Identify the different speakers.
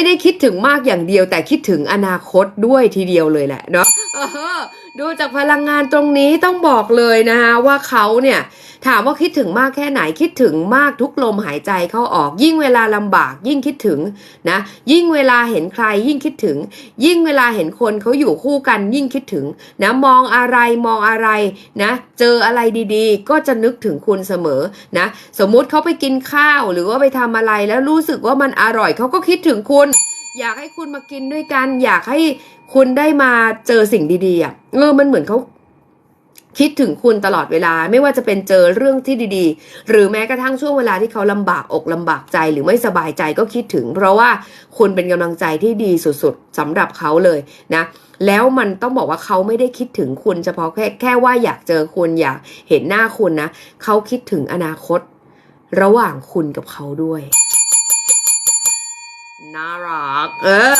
Speaker 1: ไม่ได้คิดถึงมากอย่างเดียวแต่คิดถึงอนาคตด้วยทีเดียวเลยแหละเนาะ ดูจากพลังงานตรงนี้ต้องบอกเลยนะคะว่าเขาเนี่ยถามว่าคิดถึงมากแค่ไหนคิดถึงมากทุกลมหายใจเข้าออก ยิ่งเวลาลำบาก ยิ่งคิดถึงนะ ยิ่งเวลาเห็นใคร ยิ่งคิดถึง ยิ่งเวลาเห็นคนเขาอยู่คู่กัน ยิ่งคิดถึงนะมองอะไรมองอะไรนะ เจออะไรดีๆ ก็จะนึกถึงคุณเสมอนะ สมมุติเขาไปกินข้าวหรือว่าไปทำอะไรแล้วรู้สึกว่ามันอร่อยเขาก็คิดถึงคุณ อยากให้คุณมากินด้วยกัน อยากให้คุณได้มาเจอสิ่งดีๆอะเออมันเหมือนเขาคิดถึงคุณตลอดเวลาไม่ว่าจะเป็นเจอเรื่องที่ดีๆ หรือแม้กระทั่งช่วงเวลาที่เขาลำบากอกลำบากใจหรือไม่สบายใจก็คิดถึง เพราะว่าคุณเป็นกำลังใจที่ดีสุดๆสำหรับเขาเลยนะแล้วมันต้องบอกว่าเขาไม่ได้คิดถึงคุณ เฉพาะแค่แค่ว่าอยากเจอคุณอยากเห็นหน้าคุณนะเขาคิดถึงอนาคต ระหว่างคุณกับเขาด้วย น่ารัก เออ